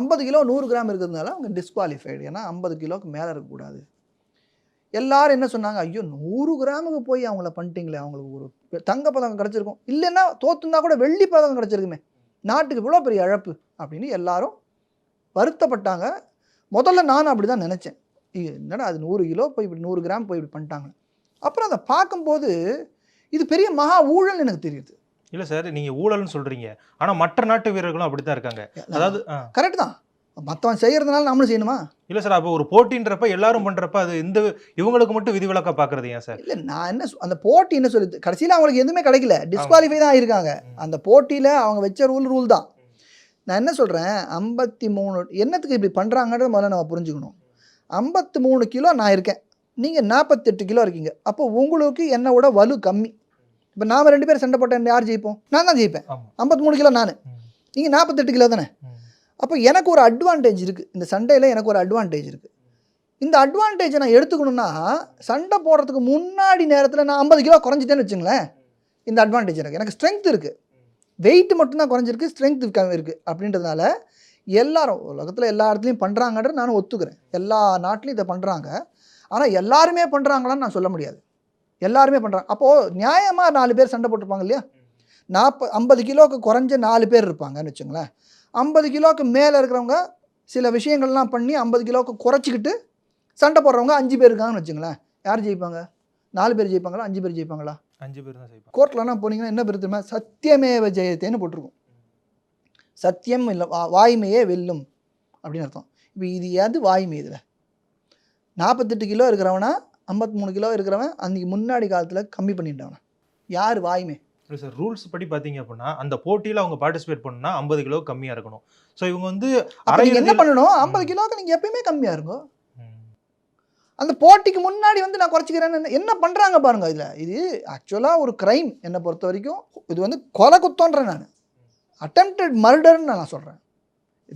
ஐம்பது கிலோ நூறு கிராம் இருக்கிறதுனால அவங்க டிஸ்குவாலிஃபைடு ஏன்னா ஐம்பது கிலோவுக்கு மேலே இருக்கக்கூடாது. எல்லாரும் என்ன சொன்னாங்க? ஐயோ நூறு கிராமுக்கு போய் அவங்கள பண்ணிட்டீங்களே அவங்களுக்கு ஒரு தங்க பதக்கம் கிடச்சிருக்கும். இல்லைன்னா தோத்துனா கூட வெள்ளி பதக்கம் கிடச்சிருக்குமே. நாட்டுக்கு இவ்வளோ பெரிய இழப்பு அப்படின்னு எல்லாரும் வருத்தப்பட்டாங்க. முதல்ல நானும் அப்படி தான் நினச்சேன் என்னடா அது நூறு கிலோ போய் இப்படி நூறு கிராம் போய் இப்படி பண்ணிட்டாங்க அப்புறம் அதை பார்க்கும்போது இது பெரிய மகா ஊழல் எனக்கு தெரியுது. இல்ல சார் நீங்க ஊழல்னு சொல்றீங்க. ஆனா மற்ற நாட்டு வீரர்களும் அப்படித்தான் இருக்காங்க. அதாவது. கரெக்ட் தான். மற்றவன் செய்கிறதுனால நம்மளும் செய்யணுமா? இல்ல சார் அப்போ ஒரு போட்டின்றப்ப எல்லாரும் பண்றப்ப அது இந்த இவங்களுக்கு மட்டும் விதிவிலக்கா பாக்குறது ஏன் சார் இல்லை நான் என்ன அந்த போட்டி என்ன சொல்லுது? கடைசியில் அவங்களுக்கு எதுவுமே கிடைக்கல. டிஸ்குவாலிஃபை தான் இருக்காங்க அந்த போட்டியில் அவங்க வச்ச ரூல் ரூல் தான். நான் என்ன சொல்கிறேன் ஐம்பத்தி மூணு என்னத்துக்கு இப்படி பண்ணுறாங்கன்றத முதல்ல நம்ம புரிஞ்சுக்கணும். ஐம்பத்தி மூணு கிலோ நான் இருக்கேன். நீங்கள் நாற்பத்தெட்டு கிலோ இருக்கீங்க. அப்போ உங்களுக்கு என்னை விட வலு கம்மி. இப்போ நாம ரெண்டு பேரும் சண்டை போட்டேன் யார் ஜெயிப்போம்? நான் தான் ஜெயிப்பேன். ஐம்பத்தி மூணு கிலோ நான். நீங்கள் நாற்பத்தெட்டு கிலோ தானே. அப்போ எனக்கு ஒரு அட்வான்டேஜ் இருக்குது இந்த சண்டையில் எனக்கு ஒரு அட்வான்டேஜ் இருக்குது இந்த அட்வான்டேஜை நான் எடுத்துக்கணும்னா சண்டை போடுறதுக்கு முன்னாடி நேரத்தில் நான் ஐம்பது கிலோ குறைஞ்சிட்டேன்னு வச்சுங்களேன். இந்த அட்வான்டேஜ் எனக்கு. எனக்கு ஸ்ட்ரென்த் இருக்குது வெயிட் மட்டும்தான் குறைஞ்சிருக்கு ஸ்ட்ரென்த் கம்மி இருக்குது அப்படின்றதுனால எல்லாரும் உலகத்தில் எல்லா இடத்துலையும் பண்ணுறாங்கன்றது நானும் ஒத்துக்கிறேன். எல்லா நாட்டிலையும் இதை பண்ணுறாங்க ஆனால் எல்லாருமே பண்ணுறாங்களான்னு நான் சொல்ல முடியாது. எல்லாருமே பண்ணுறாங்க அப்போது நியாயமாக நாலு பேர் சண்டை போட்டிருப்பாங்க இல்லையா? நாற்ப ஐம்பது கிலோவுக்கு குறைஞ்ச நாலு பேர் இருப்பாங்கன்னு வச்சுங்களேன் ஐம்பது கிலோவுக்கு மேலே இருக்கிறவங்க சில விஷயங்கள்லாம் பண்ணி ஐம்பது கிலோவுக்கு குறைச்சிக்கிட்டு சண்டை போடுறவங்க அஞ்சு பேர் இருக்காங்கன்னு வச்சுங்களேன் யார் ஜெயிப்பாங்க? நாலு பேர் ஜெயிப்பாங்களா? அஞ்சு பேர் ஜெயிப்பாங்களா? அஞ்சு பேர் தான் செய்வாங்க கோர்ட்லலாம் போனீங்கன்னா என்ன பேர் தெரியுமா? சத்தியமேவ ஜெயத்தேன்னு போட்டிருக்கும். சத்தியம் இல்லை வா- வாய்மையே வெல்லும் அப்படின்னு அர்த்தம். இப்போ இது எது வாய்மை இதில்? நாற்பத்தெட்டு கிலோ இருக்கிறவனா ஐம்பத்தி மூணு கிலோ இருக்கிறவன் அன்றைக்கி முன்னாடி காலத்தில் கம்மி பண்ணிட்டான். யார் வாய்மை? இல்லை சார் ரூல்ஸ் படி பார்த்தீங்க அப்படின்னா அந்த போட்டியில் அவங்க பார்ட்டிசிபேட் பண்ணா ஐம்பது கிலோ கம்மியாக இருக்கணும். ஸோ இவங்க வந்து என்ன பண்ணணும்? ஐம்பது கிலோவுக்கு நீங்கள் எப்பயுமே கம்மியாக இருக்கும். அந்த போட்டிக்கு முன்னாடி வந்து நான் குறைச்சிக்கிறேன்னு என்ன- என்ன பண்ணுறாங்க பாருங்க இதில். இது ஆக்சுவலாக ஒரு க்ரைம் என்னை பொறுத்த வரைக்கும். இது வந்து கொலை குத்தோன்றேன் நான். அட்டம்ப்டட் மர்டர்னு நான் சொல்கிறேன்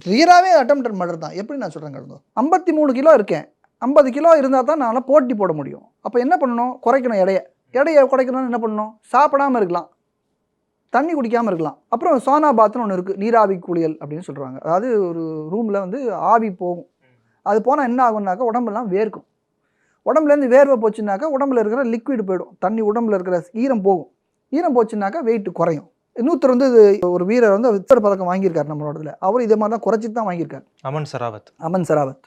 ரியராகவே அட்டம்ப்டட் மர்டர் தான். எப்படி நான் சொல்கிறேன் கலந்தோ ஐம்பத்தி மூணு கிலோ இருக்கேன். ஐம்பது கிலோ இருந்தால் தான் நான் போட்டி போட முடியும். அப்போ என்ன பண்ணணும்? குறைக்கணும் எடையை. எடையை குறைக்கணும்னு என்ன பண்ணணும்? சாப்பிடாம இருக்கலாம். தண்ணி குடிக்காமல் இருக்கலாம். அப்புறம் சோனா பாத்னு ஒன்று இருக்குது நீராவி குளியல் அப்படின்னு சொல்கிறாங்க அதாவது ஒரு ரூமில் வந்து ஆவி போகும். அது போனால் என்ன ஆகும்னாக்கா உடம்பெல்லாம் வேர்க்கும். உடம்புலேருந்து வேர்வை போச்சுனாக்கா உடம்புல இருக்கிற லிக்விட் போயிடும். தண்ணி உடம்புல இருக்கிற ஈரம் போகும். ஈரம் போச்சுனாக்கா வெயிட் குறையும். இன்னொருத்தர் வந்து இது ஒரு வீரர் வந்து வித்தர் பதக்கம் வாங்கியிருக்காரு நம்மளோட இதில் அவர் இதே மாதிரி தான் குறைச்சிட்டு தான் வாங்கியிருக்காரு. அமன் சராவத். அமன் சராவத்.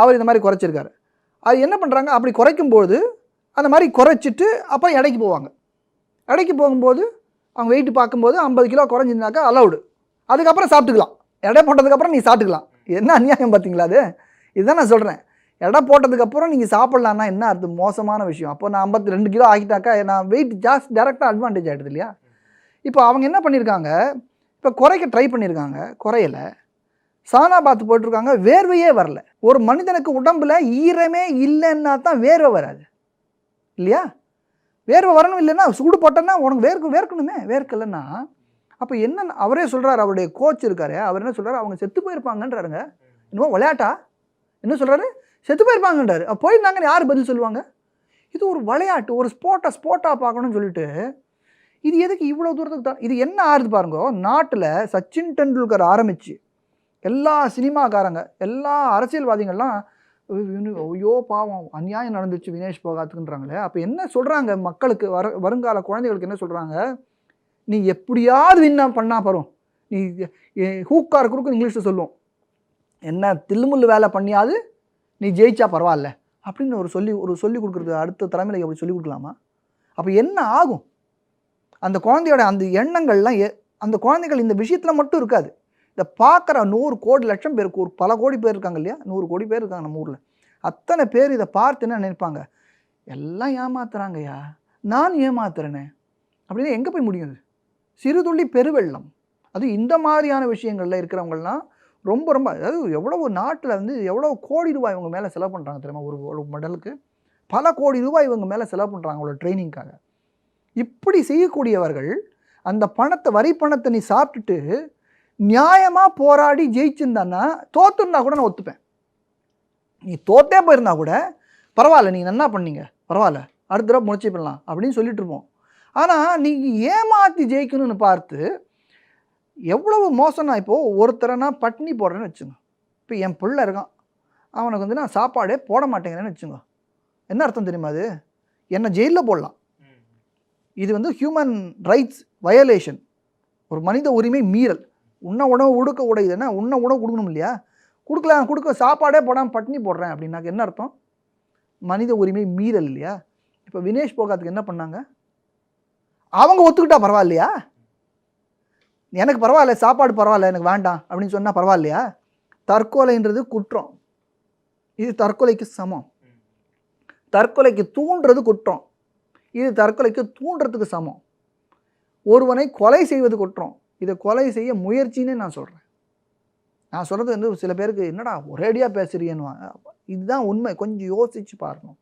அவர் இந்த மாதிரி குறைச்சிருக்காரு. அது என்ன பண்ணுறாங்க அப்படி குறைக்கும்போது அந்த மாதிரி குறைச்சிட்டு அப்புறம் எடைக்கு போவாங்க. எடைக்கு போகும்போது அவங்க வெயிட் பார்க்கும்போது ஐம்பது கிலோ குறைஞ்சிருந்தாக்கா அலௌடு அதுக்கப்புறம் சாப்பிட்டுக்கலாம். எடை போட்டதுக்கப்புறம் நீ சாப்பிட்டுக்கலாம். என்ன அநியாயம் பார்த்தீங்களா அது? இதுதான் நான் சொல்கிறேன் எடை போட்டதுக்கப்புறம் நீங்கள் சாப்பிட்லான்னா என்ன அர்த்தம்? மோசமான விஷயம். அப்போ நான் ஐம்பத்தி ரெண்டு கிலோ ஆகிட்டாக்கா நான் வெயிட் ஜாஸ்தி டேரெக்டாக அட்வான்டேஜ் ஆகிடுது இல்லையா? இப்போ அவங்க என்ன பண்ணியிருக்காங்க இப்போ குறைக்க ட்ரை பண்ணியிருக்காங்க குறையலை. சானா பாத்து போட்டிருக்காங்க வேர்வையே வரல. ஒரு மனிதனுக்கு உடம்புல ஈரமே இல்லைன்னா தான் வேர்வை வராது. இல்லையா? வேர்வை வரணும் இல்லைன்னா சூடு போட்டோன்னா உனக்கு வேர்க்கு வேர்க்கணுமே வேர்க்கலைன்னா. அப்போ என்ன அவரே சொல்கிறார் அவருடைய கோச் இருக்காரு அவர் என்ன சொல்கிறார் அவங்க செத்து போயிருப்பாங்கன்றாருங்க. இன்னும் விளையாட்டா? என்ன சொல்கிறாரு செத்து போயிருப்பாங்கன்றாரு. அப்போ போயிருந்தாங்கன்னு யார் பதில் சொல்லுவாங்க? இது ஒரு விளையாட்டு ஒரு ஸ்போர்ட்டாக ஸ்போர்ட்டாக பார்க்கணும்னு சொல்லிட்டு இது எதுக்கு இவ்வளோ தூரத்துக்கு தான் இது என்ன ஆறுது பாருங்க நாட்டில் சச்சின் டெண்டுல்கர் ஆரம்பிச்சு. எல்லா சினிமாக்காரங்க எல்லா அரசியல்வாதிகள்லாம் "ஐயோ, பாவம் அநியாயம் நடந்துச்சு வினேஷ் போகாத்துக்குன்றாங்களே. அப்போ என்ன சொல்கிறாங்க மக்களுக்கு வர வருங்கால குழந்தைகளுக்கு என்ன சொல்கிறாங்க நீ எப்படியாவது வின்னா பண்ணால் பரும். நீ ஹூக்கார் இருக்கிறக்கும் இங்கிலீஷில் சொல்லுவோம். என்ன தில்லுமுள்ளு வேலை பண்ணியாவது நீ ஜெயிச்சா பரவாயில்ல. அப்படின்னு ஒரு சொல்லி ஒரு சொல்லி கொடுக்குறது அடுத்த தலைமுறைக்கு அப்படி சொல்லி கொடுக்கலாமா? அப்போ என்ன ஆகும்? அந்த குழந்தையோட அந்த எண்ணங்கள்லாம் எ- அந்த குழந்தைகள் இந்த விஷயத்தில் மட்டும் இருக்காது. இதை பார்க்குற நூறு கோடி லட்சம் பேருக்கு ஒரு பல கோடி பேர் இருக்காங்க இல்லையா? நூறு கோடி பேர் இருக்காங்க நம்ம ஊரில். அத்தனை பேர் இதை பார்த்து என்ன நினைப்பாங்க? எல்லாம் ஏமாத்துறாங்கய்யா. நான் ஏமாத்துறேனே. அப்படின்னு எங்கே போய் முடியும் சிறுதுள்ளி பெருவெள்ளம். அது இந்த மாதிரியான விஷயங்களில் இருக்கிறவங்கலாம் ரொம்ப ரொம்ப அதாவது எவ்வளோ நாட்டில் வந்து எவ்வளோ கோடி ரூபாய் இவங்க மேலே செலவு பண்ணுறாங்க தெரியுமா? ஒரு ஒரு மெடலுக்கு பல கோடி ரூபாய் இவங்க மேலே செலவு பண்ணுறாங்க அவங்களோட ட்ரைனிங்காக. இப்படி செய்யக்கூடியவர்கள் அந்த பணத்தை வரி பணத்தை நீ சாப்பிட்டுட்டு நியாயமாக போராடி ஜெயிச்சிருந்தான்னா தோத்துருந்தா கூட நான் ஒத்துப்பேன். நீ தோத்தே போயிருந்தா கூட பரவாயில்ல நீங்கள் என்ன பண்ணீங்க பரவாயில்ல அடுத்த தடவை முயற்சி பண்ணலாம் அப்படின்னு சொல்லிட்டு இருப்போம். ஆனால் நீங்கள் ஏமாற்றி ஜெயிக்கணும்னு பார்த்து எவ்வளவு மோசம்னா இப்போது ஒருத்தரை நான் பட்னி போடுறேன்னு வச்சுங்க இப்போ என் பிள்ளை இருக்கான். அவனுக்கு வந்து நான் சாப்பாடே போட மாட்டேங்கிறேன்னு வச்சுங்க என்ன அர்த்தம் தெரியுமா அது? என்னை ஜெயிலில் போடலாம். இது வந்து ஹியூமன் ரைட்ஸ் வயலேஷன் ஒரு மனித உரிமை மீறல். உன்ன உணவு உடுக்க உடையுதுன்னா உன்ன உணவு கொடுக்கணும் இல்லையா? கொடுக்கலாம் கொடுக்க சாப்பாடே போடாமல் பட்னி போடுறேன் அப்படின்னாக்க என்ன அர்த்தம்? மனித உரிமை மீறல் இல்லையா? இப்போ வினேஷ் போகாத்துக்கு என்ன பண்ணாங்க? அவங்க ஒத்துக்கிட்டா பரவாயில்லையா? எனக்கு பரவாயில்ல சாப்பாடு பரவாயில்ல எனக்கு வேண்டாம் அப்படின்னு சொன்னால் பரவாயில்லையா? தற்கொலைன்றது குற்றம். இது தற்கொலைக்கு சமம். தற்கொலைக்கு தூண்டுறது குற்றம். இது தற்கொலைக்கு தூண்டுறதுக்கு சமம். ஒருவனை கொலை செய்வது குற்றம். இதை கொலை செய்ய முயற்சின்னு நான் சொல்கிறேன் நான் சொல்கிறது வந்து சில பேருக்கு என்னடா ஒரேடியாக பேசுறியேன்னு இதுதான் உண்மை. கொஞ்சம் யோசித்து பார்க்கணும்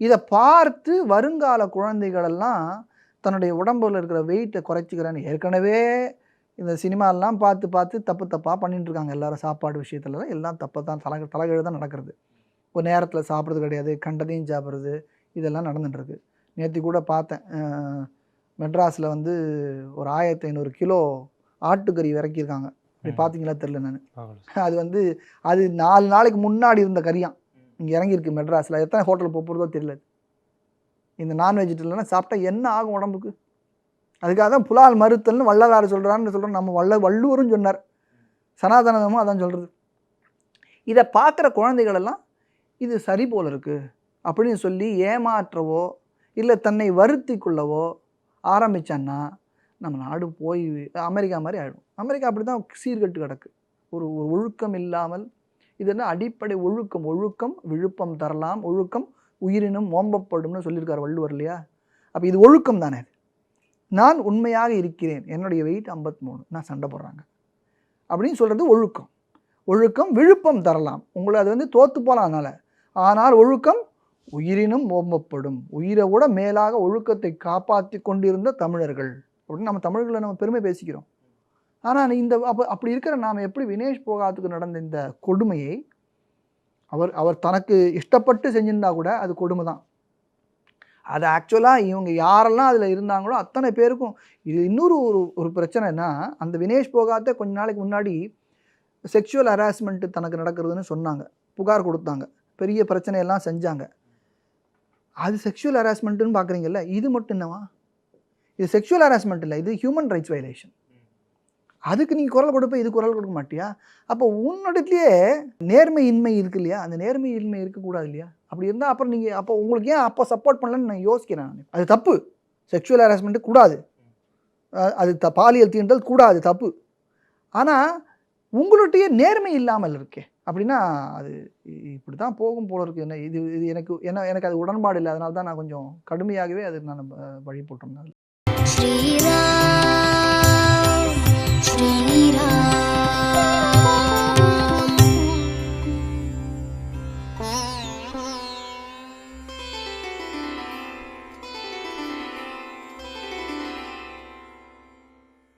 இதை பார்த்து வருங்கால குழந்தைகளெல்லாம் தன்னுடைய உடம்புல இருக்கிற வெயிட்டை குறைச்சிக்கிறேன்னு ஏற்கனவே இந்த சினிமாலாம் பார்த்து பார்த்து தப்பு தப்பாக பண்ணிட்டுருக்காங்க எல்லோரும் சாப்பாடு விஷயத்துலலாம் எல்லாம் தப்பு தான் தலை தலைகீழ தான் நடக்கிறது. ஒரு நேரத்தில் சாப்பிட்றது கிடையாது கண்டதையும் சாப்பிட்றது இதெல்லாம் நடந்துட்டுருக்கு நேற்று கூட பார்த்தேன் மெட்ராஸில் வந்து ஒரு ஆயிரத்தி ஐநூறு கிலோ ஆட்டுக்கறி இறக்கியிருக்காங்க இப்படி ம். பார்த்தீங்களா தெரில நான். அது வந்து அது நாலு நாளைக்கு முன்னாடி இருந்த கறியாம். இங்கே இறங்கியிருக்கு மெட்ராஸில். எத்தனை ஹோட்டல் போகிறதோ தெரியல. இந்த நான் வெஜிடேரியன்லாம் சாப்பிட்டா என்ன ஆகும் உடம்புக்கு? அதுக்காக தான் புலால் மறுத்தல்னு வள்ளலார் சொல்கிறான்னு சொல்கிறோம் நம்ம வள்ள வள்ளுவரும் சொன்னார். சனாதனமும் அதான் சொல்கிறது இதை பார்க்குற குழந்தைகளெல்லாம் இது சரி போல இருக்குது அப்படின்னு சொல்லி ஏமாற்றவோ இல்லை தன்னை வருத்தி கொள்ளவோ ஆரம்பித்தான்னா நம்ம நாடு போய் அமெரிக்கா மாதிரி ஆகிடும் அமெரிக்கா அப்படி தான் சீர்கட்டு கிடக்கு. ஒரு ஒரு ஒழுக்கம் இல்லாமல் இது என்ன அடிப்படை ஒழுக்கம்? ஒழுக்கம் விழுப்பம் தரலாம் ஒழுக்கம் உயிரினும் ஓம்பப்படும்னு சொல்லியிருக்கார் வள்ளுவர் இல்லையா? அப்போ இது ஒழுக்கம் தானே நான் உண்மையாக இருக்கிறேன். என்னுடைய வெயிட் 53 நான் சண்டை போடுறாங்க. அப்படின்னு சொல்கிறது ஒழுக்கம். ஒழுக்கம் விழுப்பம் தரலாம். உங்களை அது வந்து தோற்று போகலாம் அதனால். ஆனால் ஒழுக்கம் உயிரினும் ஓம்பப்படும். உயிரை விட மேலாக ஒழுக்கத்தை காப்பாற்றி கொண்டிருந்த தமிழர்கள். அப்படின்னு நம்ம தமிழர்களை நம்ம பெருமை பேசிக்கிறோம். ஆனால் இந்த அப்போ அப்படி இருக்கிற நாம் எப்படி வினேஷ் போகாத்துக்கு நடந்த இந்த கொடுமையை அவர் அவர் தனக்கு இஷ்டப்பட்டு செஞ்சிருந்தா கூட அது கொடுமை தான். அது ஆக்சுவலாக இவங்க யாரெல்லாம் அதில் இருந்தாங்களோ அத்தனை பேருக்கும் இது இன்னொரு ஒரு ஒரு பிரச்சனைனா அந்த வினேஷ் போகாத்த கொஞ்ச நாளைக்கு முன்னாடி செக்ஷுவல் ஹராஸ்மெண்ட்டு தனக்கு நடக்கிறதுன்னு சொன்னாங்க. புகார் கொடுத்தாங்க. பெரிய பிரச்சனையெல்லாம் செஞ்சாங்க. அது செக்ஷுவல் ஹராஸ்மெண்ட்டுன்னு பார்க்குறீங்கல்ல இது மட்டும் என்னவா? இது செக்ஷுவல் ஹராஸ்மெண்ட் இல்லை இது ஹியூமன் ரைட்ஸ் வயலேஷன் அதுக்கு நீங்கள் குரல் கொடுப்ப இது குரல் கொடுக்க மாட்டியா? அப்போ உன்னிடத்துலையே நேர்மை இன்மை இருக்கு இல்லையா? அந்த நேர்மை இன்மை இருக்கக்கூடாது இல்லையா? அப்படி இருந்தால் அப்புறம் நீங்கள் அப்போ உங்களுக்கு ஏன் அப்போ சப்போர்ட் பண்ணலன்னு நான் யோசிக்கிறேன் நான். அது தப்பு. செக்ஷுவல் ஹராஸ்மெண்ட்டு கூடாது. அது த பாலியல் தீண்டல் கூடாது தப்பு. ஆனால் உங்களுடைய நேர்மை இல்லாமல் இருக்கே. அப்படின்னா அது இப்படி தான் போகும் போல இருக்குது என்ன இது இது எனக்கு என்ன எனக்கு அது உடன்பாடு இல்லை. அதனால தான் நான் கொஞ்சம் கடுமையாகவே அது நான் வழி போட்டிருந்தேன்